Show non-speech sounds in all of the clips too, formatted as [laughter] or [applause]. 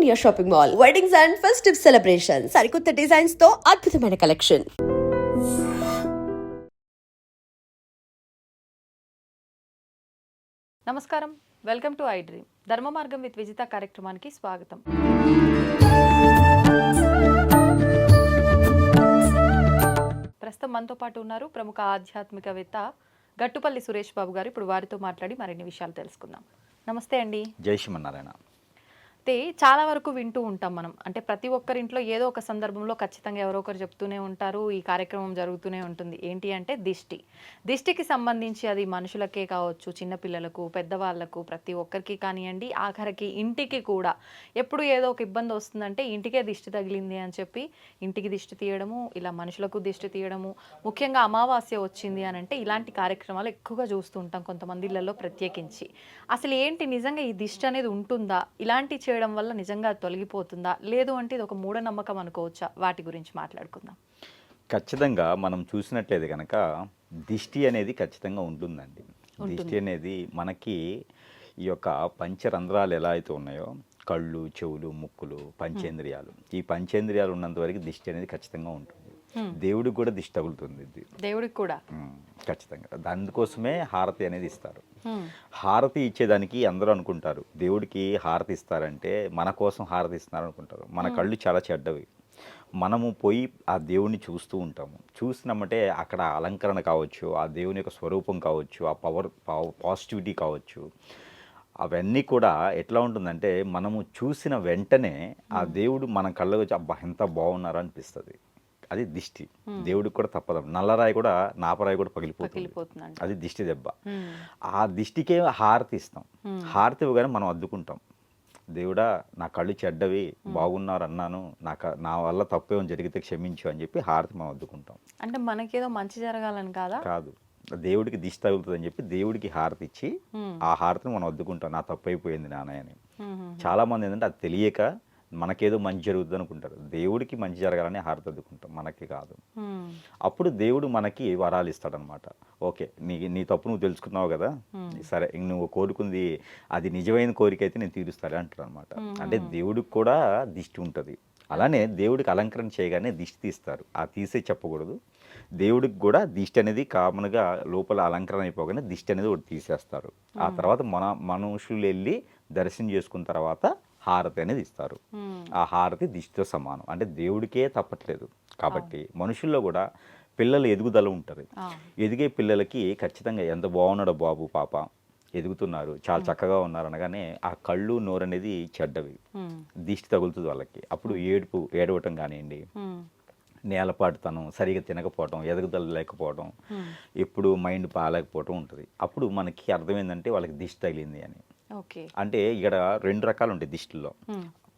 India shopping mall weddings and festive celebration సరికొత్త డిజైన్స్తో అద్భుతమైన కలెక్షన్ నమస్కారం. Welcome to I dream Dharma Margam with Vijitha కార్యక్రమానికి స్వాగతం. ప్రస్తుతం మనతో పాటు ఉన్నారు ప్రముఖ ఆధ్యాత్మికవేత్త గట్టుపల్లి సురేష్ బాబు గారు. ఇప్పుడు వారితో మాట్లాడి మరిన్ని విషయాలు తెలుసుకుందాం. నమస్తే అండి. జై శ్రీమన్నారాయణ. అయితే చాలా వరకు వింటూ ఉంటాం మనం. అంటే ప్రతి ఒక్కరింట్లో ఏదో ఒక సందర్భంలో ఖచ్చితంగా ఎవరో ఒకరు చెప్తూనే ఉంటారు. ఈ కార్యక్రమం జరుగుతూనే ఉంటుంది. ఏంటి అంటే దిష్టి. దిష్టికి సంబంధించి అది మనుషులకే కావచ్చు చిన్నపిల్లలకు పెద్దవాళ్ళకు ప్రతి ఒక్కరికి కానివ్వండి ఆఖరికి ఇంటికి కూడా. ఎప్పుడు ఏదో ఒక ఇబ్బంది వస్తుందంటే ఇంటికే దిష్టి తగిలింది అని చెప్పి ఇంటికి దిష్టి తీయడము ఇలా మనుషులకు దిష్టి తీయడము ముఖ్యంగా అమావాస్య వచ్చింది అని అంటే ఇలాంటి కార్యక్రమాలు ఎక్కువగా చూస్తూ ఉంటాం కొంతమంది ఇళ్ళలో ప్రత్యేకించి. అసలు ఏంటి నిజంగా ఈ దిష్టి అనేది ఉంటుందా? ఇలాంటి చేయడం వల్ల నిజంగా తొలగిపోతుందా? లేదు అంటే ఇది ఒక మూఢనమ్మకం అనుకోవచ్చా? వాటి గురించి మాట్లాడుకుందాం. ఖచ్చితంగా మనం చూసినట్లయితే కనుక దిష్టి అనేది ఖచ్చితంగా ఉంటుందండి. దిష్టి అనేది మనకి ఈ యొక్క పంచరంధ్రాలు ఎలా అయితే ఉన్నాయో కళ్ళు చెవులు ముక్కులు పంచేంద్రియాలు. ఈ పంచేంద్రియాలు ఉన్నంత వరకు దిష్టి అనేది ఖచ్చితంగా ఉంటుంది. దేవుడికి కూడా దిష్టి తగులుతుంది ఇది. దేవుడికి కూడా. ఖచ్చితంగా. దానికోసమే హారతి అనేది ఇస్తారు. హారతి ఇచ్చేదానికి అందరూ అనుకుంటారు. దేవుడికి హారతి ఇస్తారంటే మన కోసం హారతి ఇస్తున్నారు అనుకుంటారు. మన కళ్ళు చాలా చెడ్డవి. మనము పోయి ఆ దేవుణ్ణి చూస్తూ ఉంటాము. చూసినామంటే అక్కడ అలంకరణ కావచ్చు ఆ దేవుని యొక్క స్వరూపం కావచ్చు ఆ పవర్ పాజిటివిటీ కావచ్చు. అవన్నీ కూడా ఎట్లా ఉంటుందంటే మనము చూసిన వెంటనే ఆ దేవుడు మన కళ్ళకు వచ్చి అబ్బా ఎంత బాగున్నారో అనిపిస్తుంది. అది దిష్టి. దేవుడికి కూడా తప్పదు. నల్లరాయి కూడా నాపరాయి కూడా పగిలిపోతుంది. అది దిష్టి దెబ్బ. ఆ దిష్టికే హారతి ఇస్తాం. హారతి ఇవ్వగానే మనం అద్దుకుంటాం. దేవుడా నా కళ్ళు చెడ్డవి బాగున్నారు అన్నాను. నాకు నా వల్ల తప్పేమో జరిగితే క్షమించు అని చెప్పి హారతి మనం అద్దుకుంటాం. అంటే మనకేదో మంచి జరగాలని కాదా? కాదు. దేవుడికి దిష్టి తగులుతుంది అని చెప్పి దేవుడికి హారతి ఇచ్చి. ఆ హారతిని మనం అద్దుకుంటాం. నా తప్పు అయిపోయింది నాన్న అని. చాలా మంది ఏంటంటే అది తెలియక మనకేదో మంచి జరుగుతుంది అనుకుంటారు దేవుడికి మంచి జరగాలని హారతి అద్దుకుంటాం మనకి కాదు. అప్పుడు దేవుడు మనకి వరాలు ఇస్తాడనమాట. ఓకే నీ నీ తప్పు నువ్వు తెలుసుకున్నావు కదా? సరే నువ్వు కోరుకుంది అది నిజమైన కోరిక అయితే నేను తీరుస్తాను అంటారు అనమాట అంటే దేవుడికి కూడా దిష్టి ఉంటుంది. అలానే దేవుడికి అలంకరణ చేయగానే దిష్టి తీస్తారు. ఆ తీసే చెప్పకూడదు. దేవుడికి కూడా దిష్టి అనేది కామన్గా లోపల అలంకరణ అయిపోగానే దిష్టి అనేది ఒకటి తీసేస్తారు. ఆ తర్వాత మన మనుషులు వెళ్ళి దర్శనం చేసుకున్న తర్వాత హారతి అనేది ఇస్తారు. ఆ హారతి దిష్టితో సమానం. అంటే దేవుడికే తప్పట్లేదు. కాబట్టి మనుషుల్లో కూడా పిల్లలు ఎదుగుదల ఉంటుంది. ఎదిగే పిల్లలకి ఖచ్చితంగా ఎంత బాగున్నాడో బాబు పాప ఎదుగుతున్నారు. చాలా చక్కగా ఉన్నారు అనగానే ఆ కళ్ళు నోరు అనేది చెడ్డవి. దిష్టి తగులుతుంది వాళ్ళకి. అప్పుడు ఏడుపు ఏడవటం కానివ్వండి. నేలపాటుతనం సరిగా తినకపోవటం ఎదుగుదల లేకపోవడం. ఎప్పుడు మైండ్ పాలేకపోవటం ఉంటుంది. అప్పుడు మనకి అర్థమైందంటే వాళ్ళకి దిష్టి తగిలింది అని. అంటే ఇక్కడ రెండు రకాలు ఉంటాయి దిష్టిలో.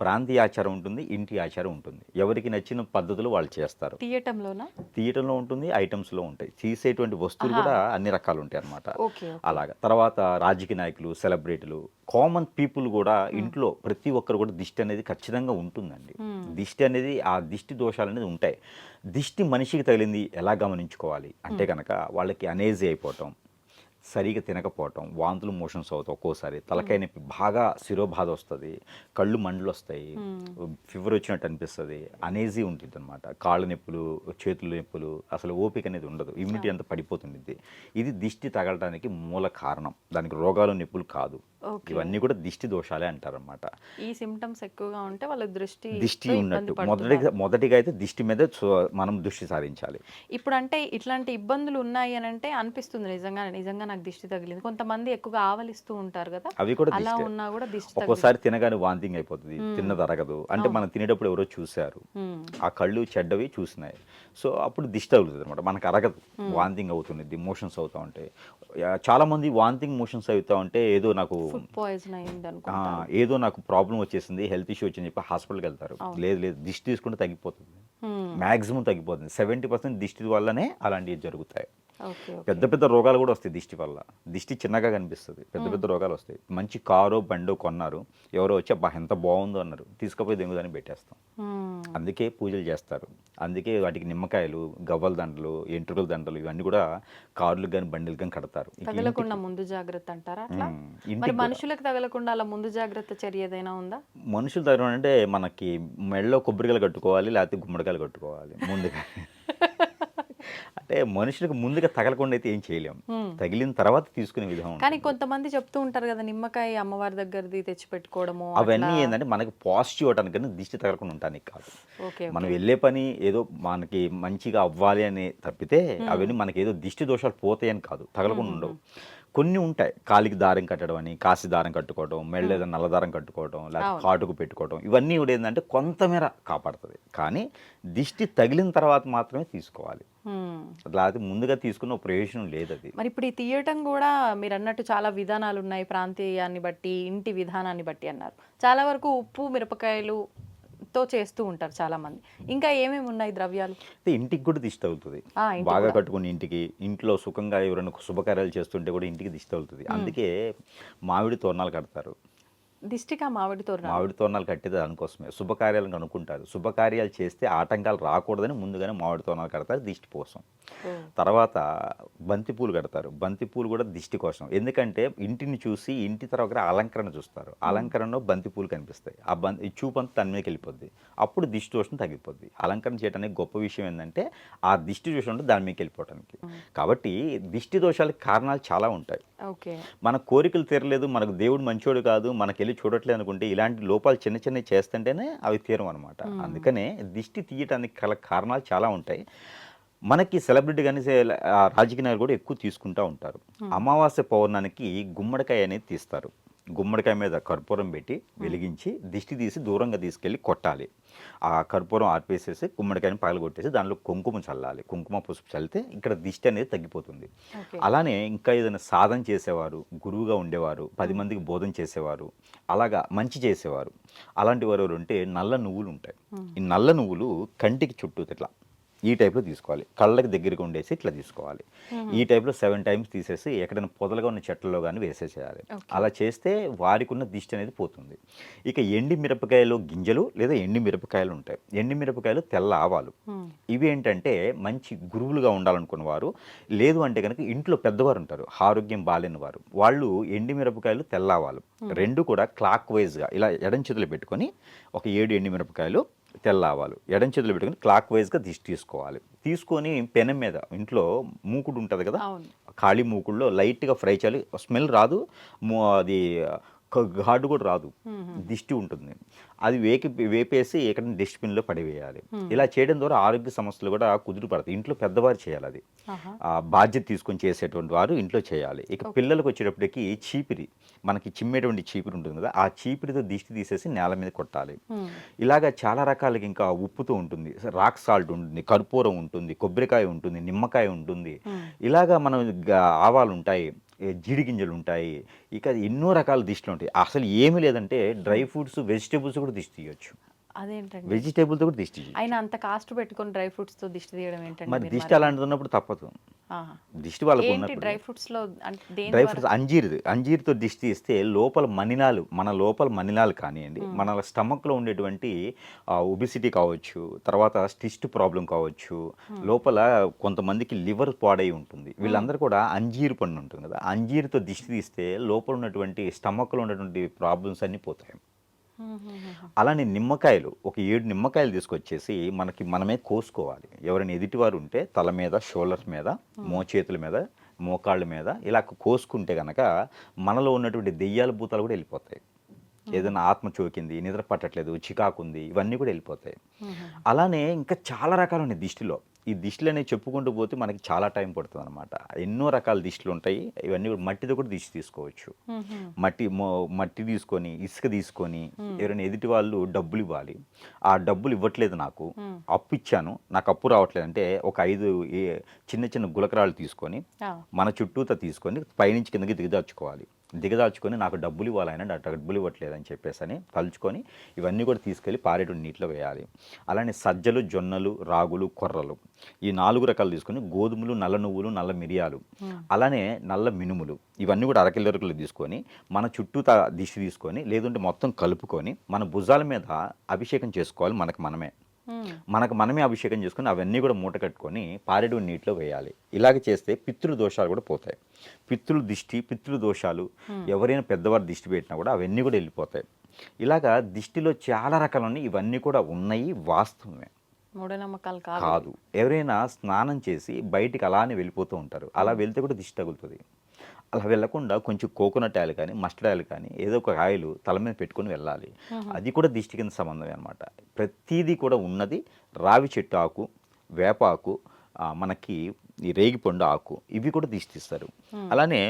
ప్రాంతీయ ఆచారం ఉంటుంది ఇంటి ఆచారం ఉంటుంది. ఎవరికి నచ్చిన పద్ధతులు వాళ్ళు చేస్తారు. తీయటంలోనా తీయటంలో ఉంటుంది ఐటమ్స్లో ఉంటాయి. తీసేటువంటి వస్తువులు కూడా అన్ని రకాలు ఉంటాయి అన్నమాట. ఓకే అలాగా. తర్వాత రాజకీయ నాయకులు సెలబ్రిటీలు కామన్ పీపుల్ కూడా ఇంట్లో ప్రతి ఒక్కరు కూడా దిష్టి అనేది ఖచ్చితంగా ఉంటుందండి. దిష్టి అనేది ఆ దిష్టి దోషాలు అనేది ఉంటాయి. దిష్టి మనిషికి తగిలింది ఎలా గమనించుకోవాలి? అంటే కనుక వాళ్ళకి అనేజీ అయిపోవటం సరిగా తినకపోవటం వాంతులు మోషన్స్ అవుతాయి ఒక్కోసారి. తలకాయ నొప్పి బాగా శిరోబాధ వస్తుంది కళ్ళు మంటలు వస్తాయి ఫీవర్ వచ్చినట్టు అనిపిస్తుంది అనేజీ ఉంటుంది అనమాట కాళ్ళ నొప్పులు చేతుల నొప్పులు అసలు ఓపిక అనేది ఉండదు. ఇమ్యూనిటీ అంతా పడిపోతుంది ఇది దిష్టి తగలడానికి మూల కారణం. దానికి రోగాలు నొప్పులు కాదు. ఇవన్నీ కూడా దిష్టి దోషాలే అంటారనమాట ఈ సిమ్టమ్స్ ఎక్కువగా ఉంటే వాళ్ళకి దృష్టి దిష్టి ఉన్నట్టు. మొదటిగా మొదటిగా అయితే దిష్టి మీద మనం దృష్టి సారించాలి. ఇప్పుడు అంటే ఇట్లాంటి ఇబ్బందులు ఉన్నాయి అని అంటే అనిపిస్తుంది నిజంగా నిజంగా నాకు దిష్టి తగిలింది. కొంతమంది ఎక్కువగా ఆవలిస్తూ ఉంటారు కదా అవి కూడా అలా ఉన్నా కూడా దిష్టి ఒక్కోసారి తినగానే వాంతింగ్ అయిపోతుంది తిన్నది అరగదు అంటే మనం తినేటప్పుడు ఎవరో చూశారు. ఆ కళ్ళు చెడ్డవి చూసినాయి. సో అప్పుడు దిష్టి అవుతుంది అనమాట మనకు అరగదు. వాంతింగ్ అవుతుంది మోషన్స్ అవుతా ఉంటాయి చాలా మంది వాంతింగ్ మోషన్స్ అవుతా ఉంటే ఏదో నాకు ఏదో నాకు ప్రాబ్లం వచ్చేసింది హెల్త్ ఇష్యూ వచ్చింది చెప్పి హాస్పిటల్కి వెళ్తారు. లేదు లేదు దిష్టి తీసుకుంటే తగ్గిపోతుంది. హ్మ్. మ్యాక్సిమం తగ్గిపోతుంది. సెవెంటీ పర్సెంట్ దిష్టి వల్లనే అలాంటివి జరుగుతాయి. పెద్ద పెద్ద రోగాలు కూడా వస్తాయి దిష్టి వల్ల. దిష్టి చిన్నగా కనిపిస్తుంది. పెద్ద పెద్ద రోగాలు వస్తాయి. మంచి కారో బండో కొన్నారు. ఎవరో వచ్చి అబ్బా ఎంత బాగుందో అన్నారు. తీసుకుపోయి దెంగుదని పెట్టేస్తాం. అందుకే పూజలు చేస్తారు. అందుకే వాటికి నిమ్మకాయలు గవ్వల దండలు ఎంట్రుకల దండలు ఇవన్నీ కూడా కార్లు కానీ బండిలు కానీ కడతారు. తగలకుండా ముందు జాగ్రత్త అంటారా మరి. మనుషులకు తగలకుండా అలా ముందు జాగ్రత్త చర్య ఏదైనా ఉందా? మనుషుల దగ్గర అంటే మనకి మెడలో కొబ్బరికాయలు కట్టుకోవాలి లేకపోతే గుమ్మడికాయలు కట్టుకోవాలి ముందుగా. [laughs] అంటే మనుషులకు ముందుగా తగలకుండా అయితే ఏం చేయలేం. తగిలిన తర్వాత తీసుకునే విధానం కానీ కొంతమంది చెప్తూ ఉంటారు కదా నిమ్మకాయ అమ్మవారి దగ్గరది తెచ్చి పెట్టుకోవడము అవన్నీ ఏంటంటే మనకి పాజిటివ్ అవడానికి కానీ దిష్టి తగలకుండా ఉండటానికి కాదు. ఓకే మనం వెళ్ళే పని ఏదో మనకి మంచిగా అవ్వాలి అని తప్పితే అవన్నీ మనకి ఏదో దిష్టి దోషాలు పోతాయని కాదు తగలకుండా ఉండవు. కొన్ని ఉంటాయి. కాలికి దారం కట్టడం అని కాసి దారం కట్టుకోవడం మెళ్ళ నల్ల దారం కట్టుకోవడం లేకపోతే కాటుకు పెట్టుకోవడం ఇవన్నీ కూడా ఏంటంటే కొంతమేర కాపాడుతుంది. కానీ దిష్టి తగిలిన తర్వాత మాత్రమే తీసుకోవాలి. లేకపోతే ముందుగా తీసుకున్న ప్రయోజనం లేదు అది మరి ఇప్పుడు ఈ తీయటం కూడా మీరు అన్నట్టు చాలా విధానాలు ఉన్నాయి. ప్రాంతీయాన్ని బట్టి ఇంటి విధానాన్ని బట్టి అన్నారు. చాలా వరకు ఉప్పు మిరపకాయలు తో చేస్తూ ఉంటారు చాలా మంది ఇంకా ఏమేమి ఉన్నాయి ద్రవ్యాలు? ఇంటికి కూడా దిష్టి ఇంటికి బాగా. కట్టుకుని ఇంటికి ఇంట్లో సుఖంగా ఎవరైనా శుభకార్యాలు చేస్తుంటే కూడా ఇంటికి దిష్టి తగులుతుంది. అందుకే మామిడి తోరణాలు కడతారు. దిష్టిగా మామిడి తోరణాలు? మామిడి తోరణాలు కట్టేది దానికోసమే. శుభకార్యాలను అనుకుంటారు శుభకార్యాలు చేస్తే ఆటంకాలు రాకూడదని ముందుగానే మామిడి తోరణాలు కడతారు దిష్టి కోసం. తర్వాత బంతి పూలు కడతారు. బంతి పూలు కూడా దిష్టి కోసం. ఎందుకంటే ఇంటిని చూసి ఇంటి తర్వాత అలంకరణ చూస్తారు. అలంకరణలో బంతి పూలు కనిపిస్తాయి. ఆ బంతి ఈ చూపు అంతా దాని మీదకి వెళ్ళిపోద్ది. అప్పుడు దిష్టి దోషం తగ్గిపోద్ది. అలంకరణ చేయడానికి గొప్ప విషయం ఏంటంటే ఆ దిష్టి దోషం ఉంటే దాని మీదకి వెళ్ళిపోవడానికి కాబట్టి దిష్టి దోషాలకు కారణాలు చాలా ఉంటాయి. ఓకే. మన కోరికలు తీరలేదు. మనకు దేవుడు మంచోడు కాదు. మనకెళ్ళి చూడట్లేదు అనుకుంటే ఇలాంటి లోపాలు చిన్న చిన్నవి చేస్తుంటేనే అవి తీరం అనమాట అందుకనే దిష్టి తీయటానికి గల కారణాలు చాలా ఉంటాయి. మనకి సెలబ్రిటీ కానీ రాజకీయ నాయకులు కూడా ఎక్కువ తీసుకుంటూ ఉంటారు. అమావాస్య పౌర్ణానికి గుమ్మడికాయ అనేది తీస్తారు. గుమ్మడికాయ మీద కర్పూరం పెట్టి వెలిగించి దిష్టి తీసి దూరంగా తీసుకెళ్ళి కొట్టాలి. ఆ కర్పూరం ఆర్పేసేసి గుమ్మడికాయని పగలగొట్టేసి దానిలో కుంకుమ చల్లాలి. కుంకుమ పసుపు చల్లితే ఇక్కడ దిష్టి అనేది తగ్గిపోతుంది. అలానే ఇంకా ఏదైనా సాధన చేసేవారు గురువుగా ఉండేవారు పది మందికి బోధన చేసేవారు అలాగా మంచి చేసేవారు. అలాంటి వారు ఎవరు ఉంటే నల్ల నువ్వులు ఉంటాయి. ఈ నల్ల నువ్వులు కంటికి చుట్టూ ఇట్లా ఈ టైప్లో తీసుకోవాలి. కళ్ళకి దగ్గరికి ఉండేసి ఇట్లా తీసుకోవాలి. ఈ టైప్లో సెవెన్ టైమ్స్ తీసేసి ఎక్కడైనా పొదలుగా ఉన్న చెట్లలో కానీ వేసేసేయాలి. అలా చేస్తే వారికి ఉన్న దిష్టి అనేది పోతుంది. ఇక ఎండి మిరపకాయలు గింజలు లేదా ఎండి మిరపకాయలు ఉంటాయి. ఎండి మిరపకాయలు తెల్ల ఆవాలు. ఇవి ఏంటంటే మంచి గురువులుగా ఉండాలనుకున్న వారు లేదు అంటే కనుక ఇంట్లో పెద్దవారు ఉంటారు ఆరోగ్యం బాలేని వారు. వాళ్ళు ఎండి మిరపకాయలు తెల్లవాలు రెండు కూడా క్లాక్ వైజ్గా ఇలా ఎడం చేతులు పెట్టుకొని ఒక ఏడు ఎండి మిరపకాయలు తెల్లవాలు ఎడం చేతులు పెట్టుకొని క్లాక్ వైజ్గా దిష్టి తీసుకోవాలి. తీసుకొని పెనం మీద ఇంట్లో మూకుడు ఉంటుంది కదా ఖాళీ మూకుడులో లైట్గా ఫ్రై చేయాలి. స్మెల్ రాదు. మూ- అది ఘాటు కూడా రాదు. దిష్టి ఉంటుంది. అది వేకి వేపేసి ఎక్కడ డస్ట్బిన్లో పడివేయాలి. ఇలా చేయడం ద్వారా ఆరోగ్య సమస్యలు కూడా కుదురు పడతాయి. ఇంట్లో పెద్దవారు చేయాలి అది. ఆ బాధ్యత తీసుకొని చేసేటువంటి వారు ఇంట్లో చేయాలి. ఇక పిల్లలకు వచ్చేటప్పటికి చీపిరి మనకి చిమ్మేటువంటి చీపిరి ఉంటుంది కదా ఆ చీపిరితో దిష్టి తీసేసి నేల మీద కొట్టాలి. ఇలాగా చాలా రకాలకి ఇంకా ఉప్పుతో ఉంటుంది. రాక్ సాల్ట్ ఉంటుంది కర్పూరం ఉంటుంది కొబ్బరికాయ ఉంటుంది నిమ్మకాయ ఉంటుంది. ఇలాగా మనం ఆవాలు ఉంటాయి. జీడి గింజలు ఉంటాయి ఇక ఎన్నో రకాల దిష్టిలు ఉంటాయి అసలు ఏమీ లేదంటే డ్రై ఫ్రూట్స్ వెజిటేబుల్స్ కూడా దిష్టి తీయచ్చు అదేంటండి వెజిటేబుల్తో కూడా దిష్టి. ఆయన అంత కాస్ట్ పెట్టుకొని డ్రై ఫ్రూట్స్తో దిష్టి తీయడం ఏంటండి మరి దిష్టి అలాంటిది ఉన్నప్పుడు తప్పదు. దిష్టి వాళ్ళకు డ్రై ఫ్రూట్స్లో డ్రై? ఫ్రూట్స్ అంజీర్ అంజీర్తో దిష్టి ఇస్తే లోపల మనినాలు మన లోపల మనినాలు కానివ్వండి మన స్టమక్లో ఉండేటువంటి ఒబిసిటీ కావచ్చు తర్వాత స్టిస్ట్ ప్రాబ్లం కావచ్చు లోపల కొంతమందికి లివర్ పాడై ఉంటుంది వీళ్ళందరూ కూడా అంజీరు పండు ఉంటుంది కదా అంజీరుతో దిష్టి తీస్తే లోపల ఉన్నటువంటి స్టమక్లో ఉన్నటువంటి ప్రాబ్లమ్స్ అన్నీ పోతాయి. అలానే నిమ్మకాయలు ఒక ఏడు నిమ్మకాయలు తీసుకొచ్చేసి మనకి మనమే కోసుకోవాలి. ఎవరైనా ఎదుటివారు ఉంటే తల మీద షోల్డర్స్ మీద మోచేతుల మీద మోకాళ్ళ మీద ఇలా కోసుకుంటే కనుక మనలో ఉన్నటువంటి దెయ్యాల భూతాలు కూడా వెళ్ళిపోతాయి. ఏదైనా ఆత్మ చోకింది నిద్ర పట్టట్లేదు చికాకు ఉంది ఇవన్నీ కూడా వెళ్ళిపోతాయి. అలానే ఇంకా చాలా రకాలు ఉన్నాయి దిష్టిలో. ఈ దిష్టిలు అనేవి చెప్పుకుంటూ పోతే మనకి చాలా టైం పడుతుంది అనమాట ఎన్నో రకాల దిష్టిలు ఉంటాయి. ఇవన్నీ కూడా మట్టితో కూడా దిష్టి తీసుకోవచ్చు. మట్టి మట్టి తీసుకొని ఇసుక తీసుకొని ఎవరైనా ఎదుటి వాళ్ళు డబ్బులు ఇవ్వాలి. ఆ డబ్బులు ఇవ్వట్లేదు నాకు. అప్పు ఇచ్చాను. నాకు అప్పు రావట్లేదు అంటే ఒక ఐదు చిన్న చిన్న గులకరాలు తీసుకొని. మన చుట్టూతో తీసుకొని పైనుంచి కిందకి దిగదార్చుకోవాలి దిగదార్చుకొని నాకు డబ్బులు ఇవ్వాలని డబ్బులు ఇవ్వట్లేదు అని చెప్పేసి అని తలుచుకొని ఇవన్నీ కూడా తీసుకెళ్ళి పారేటువంటి నీటిలో వేయాలి. అలానే సజ్జలు జొన్నలు రాగులు కొర్రలు ఈ నాలుగు రకాలు తీసుకొని గోధుమలు నల్ల నువ్వులు నల్ల మిరియాలు అలానే నల్ల మినుములు ఇవన్నీ కూడా అరకిల్లరకులు తీసుకొని మన చుట్టూ దిష్టి తీసుకొని లేదంటే మొత్తం కలుపుకొని మన భుజాల మీద అభిషేకం చేసుకోవాలి మనకు మనమే. మనకు మనమే అభిషేకం చేసుకుని అవన్నీ కూడా మూట కట్టుకొని పారెడు నీటిలో వేయాలి. ఇలాగ చేస్తే పితృ దోషాలు కూడా పోతాయి. పితృ దిష్టి పితృ దోషాలు ఎవరైనా పెద్దవారు దిష్టి పెట్టినా కూడా అవన్నీ కూడా వెళ్ళిపోతాయి. ఇలాగా దిష్టిలో చాలా రకాలు ఇవన్నీ కూడా ఉన్నాయి వాస్తవమే. మూఢనమ్మకాలు కాదు. ఎవరైనా స్నానం చేసి బయటికి అలానే వెళ్ళిపోతూ ఉంటారు. అలా వెళ్తే కూడా దిష్టి తగులుతుంది. అలా వెళ్ళకుండా కొంచెం కోకోనట్ ఆయిల్ కానీ మస్టర్డ్ ఆయిల్ కానీ ఏదో ఒక ఆయిల్ తల మీద పెట్టుకొని వెళ్ళాలి. అది కూడా దిష్టి కింద సంబంధమే అనమాట ప్రతిదీ కూడా ఉన్నది. రావి చెట్టు ఆకు వేప ఆకు ఆ, మనకి ఈ రేగిపండు ఆకు ఇవి కూడా దిష్టి తీస్తారు అలానే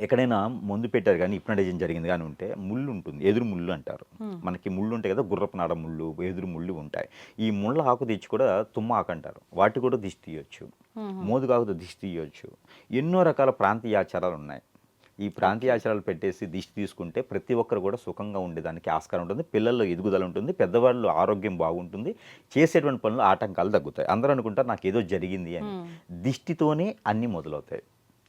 ఎక్కడైనా ముందు పెట్టారు కానీ ఇప్నటైజన్ జరిగింది కానీ ఉంటే ముళ్ళు ఉంటుంది ఎదురు ముళ్ళు అంటారు. మనకి ముళ్ళు ఉంటాయి కదా గుర్రపు నాడ ముళ్ళు ఎదురు ముళ్ళు ఉంటాయి. ఈ ముళ్ళ ఆకు తెచ్చి కూడా తుమ్మ ఆకు అంటారు. వాటి కూడా దిష్టి తీయొచ్చు. మోదుగాకుతో దిష్టి తీయొచ్చు. ఎన్నో రకాల ప్రాంతీయ ఆచారాలు ఉన్నాయి. ఈ ప్రాంతీయ ఆచారాలు పెట్టేసి దిష్టి తీసుకుంటే ప్రతి ఒక్కరు కూడా సుఖంగా ఉండేదానికి ఆస్కారం ఉంటుంది. పిల్లల్లో ఎదుగుదల ఉంటుంది. పెద్దవాళ్ళు ఆరోగ్యం బాగుంటుంది. చేసేటువంటి పనులు ఆటంకాలు తగ్గుతాయి. అందరూ అనుకుంటారు నాకు ఏదో జరిగింది అని. దిష్టితోనే అన్నీ మొదలవుతాయి.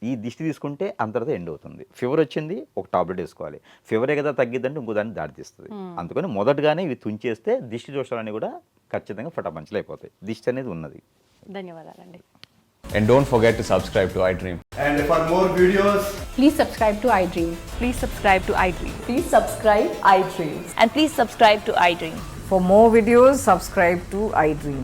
ఈ దిష్టి తీసుకుంటే అంతటితో ఎండ్ అవుతుంది ఫీవర్ వచ్చింది ఒక టాబ్లెట్ వేసుకోవాలి ఫీవరే కదా తగ్గిద్దంటే ఇంకో దాన్ని దారితీస్తుంది అందుకని మొదటగానే ఇవి తుంచేస్తే దిష్టి దోషాలన్నీ కూడా ఖచ్చితంగా ఫటాపంచలు అయిపోతాయి దిష్టి అనేది ఉన్నది ధన్యవాదాలండి And don't forget to subscribe to iDream. And for more videos, Please subscribe to iDream. Please subscribe to iDream. Please subscribe iDream. And please subscribe to iDream. For more videos, subscribe to iDream.